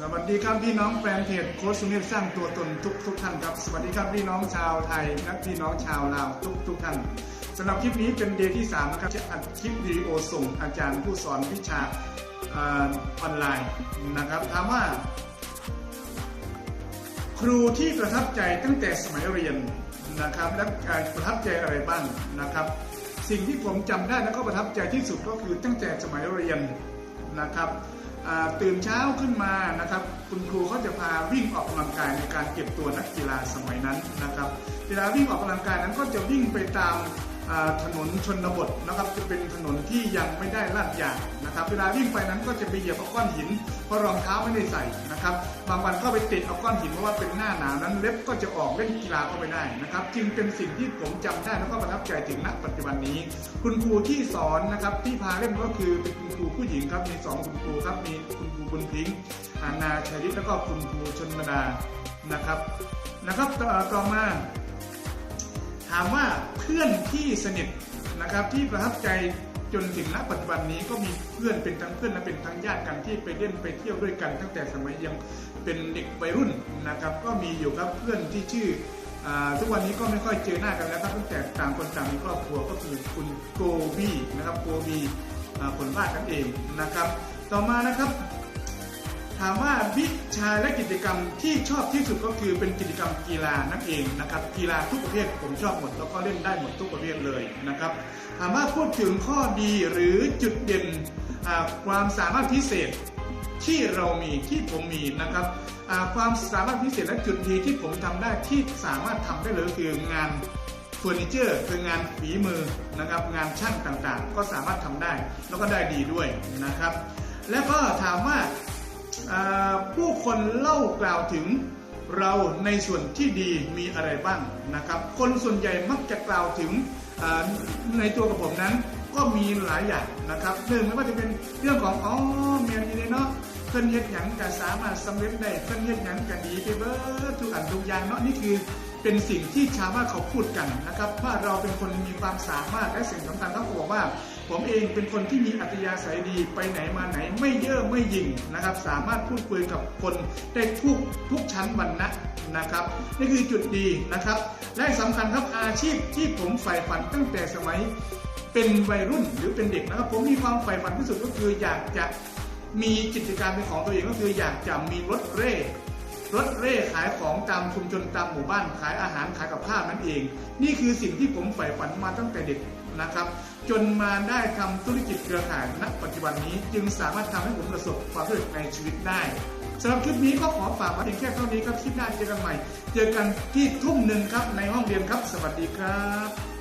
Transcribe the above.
สวัสดีครับพี่น้องแฟนเพจโค้ชสุนิตสร้างตัวตนทุกทุกท่านครับ สวัสดีครับพี่น้องชาวไทยและพี่น้องชาวลาวทุกทุกท่านสำหรับคลิปนี้เป็นเดย์ที่3นะครับจะอัดคลิปวิดีโอส่งอาจารย์ผู้สอนวิชาออนไลน์นะครับถามว่า ครูที่ประทับใจตั้งแต่สมัยเรียนนะครับและการประทับใจอะไรบ้างนะครับ สิ่งที่ผมจำได้และก็ประทับใจที่สุดก็คือตั้งแต่สมัยเรียนนะครับ ตื่นเช้าขึ้นมานะครับ คุณครูเขาจะพาวิ่งออกกำลังกายในการเก็บตัวนักกีฬาสมัยนั้นนะครับเวลาวิ่งออกกำลังกายนั้นก็จะวิ่งไปตาม ถนนชนบทนะครับจะเป็นถนนที่ยังไม่ได้ลาดยางนะครับเวลาวิ่งไปนั้นก็จะไปเหยียบก้อนหินเพราะรองเท้าไม่ได้ใส่นะครับบางวันก็ไปติดเอาก้อนหินเพราะว่าเป็นหน้าหนาวนั้นเล็บก็จะออกเล่นกีฬาก็ไม่ได้นะครับจึงเป็นสิ่งที่ผมจำได้แล้วก็ประทับใจถึงณปัจจุบันนี้ คุณครูที่สอนนะครับที่พาเล่นก็คือเป็นคุณครูผู้หญิงครับมีสองคุณครูครับมีคุณครูบุญพิงค์อานาชัยฤทธิ์แล้วก็คุณครูชนมดานะครับนะครับต่อมาามว่าเพื่อนที่สนิทนะครับที่ประทับใจจนถึงณปัจจุบันนี้ก็มีเพื่อนเป็นทั้งเพื่อนและเป็นทั้งญาติกันที่ไปเล่นไปเที่ยวด้วยกัน ตั้งแต่สมัยยังเป็นเด็กวัยรุ่นนะครับ ก็มีอยู่ครับเพื่อนที่ชื่อทุกวันนี้ก็ไม่ค่อยเจอหน้ากันแล้วครับตั้งแต่ต่างคนต่างมีครอบครัวก็คือคุณโกบีนะครับโกบีผลวาดนั่นเองนะครับ ต่อมานะครับามว่าวิชาและกิจกรรมที่ชอบที่สุดก็คือเป็นกิจกรรมกีฬานั่นเองนะครับกีฬาทุกประเภทผมชอบหมดแล้วก็เล่นได้หมดทุกประเภทเลยนะครับถามว่าพูดถึงข้อดีหรือจุดเด่นความสามารถพิเศษที่เรามีที่ผมมีนะครับอ่าความสามารถพิเศษและจุดดีที่ผมทำได้ที่สามารถทำได้เลยคืองานเฟอร์นิเจอร์คืองานฝีมือนะครับงานช่างต่างๆ ก็สามารถทำได้แล้วก็ได้ดีด้วยนะครับ แล้วก็ถามว่า ผู้คนเล่ากล่าวถึงเราในส่วนที่ดีมีอะไรบ้างนะครับ คนส่วนใหญ่มักจะกล่าวถึงในตัวกับผมนั้นก็มีหลายอย่างนะครับหนึ่งไม่ว่าจะเป็นเรื่องของอ๋อเมียนี่เนาะเพิ่นเฮ็ดหยังก็สามารถสำเร็จได้เพิ่นเฮ็ดหยังก็ดีไปเบิดทุกอันทุกอย่างเนาะนี่คือ เป็นสิ่งที่ชาวบ้านเขาพูดกันนะครับ ว่าเราเป็นคนมีความสามารถและสิ่งสำคัญเขาบอกว่า ผมเองเป็นคนที่มีอัธยาศัยดีไปไหนมาไหนไม่เย่อไม่หยิงนะครับ สามารถพูดคุยกับคนได้ทุกทุกชั้นวรรณะนะครับนี่คือจุดดีนะครับ และสำคัญครับอาชีพที่ผมใฝ่ฝันตั้งแต่สมัยเป็นวัยรุ่นหรือเป็นเด็กนะครับ ผมมีความใฝ่ฝันที่สุดก็คืออยากจะมีกิจการเป็นของตัวเองก็คืออยากจะมีรถเร่ รถเร่ขายของตามชุมชนตามหมู่บ้านขายอาหารขายกับข้าวนั่นเอง นี่คือสิ่งที่ผมใฝ่ฝันมาตั้งแต่เด็กนะครับ จนมาได้ทำธุรกิจเครือข่ายณปัจจุบันนี้จึงสามารถทำให้ผมประสบความสำเร็จในชีวิตได้สำหรับคลิปนี้ก็ขอฝากไว้เพียงแค่เท่านี้ครับคลิปหน้าเจอกันใหม่ เจอกันที่ทุ่มหนึ่งครับในห้องเรียนครับ สวัสดีครับ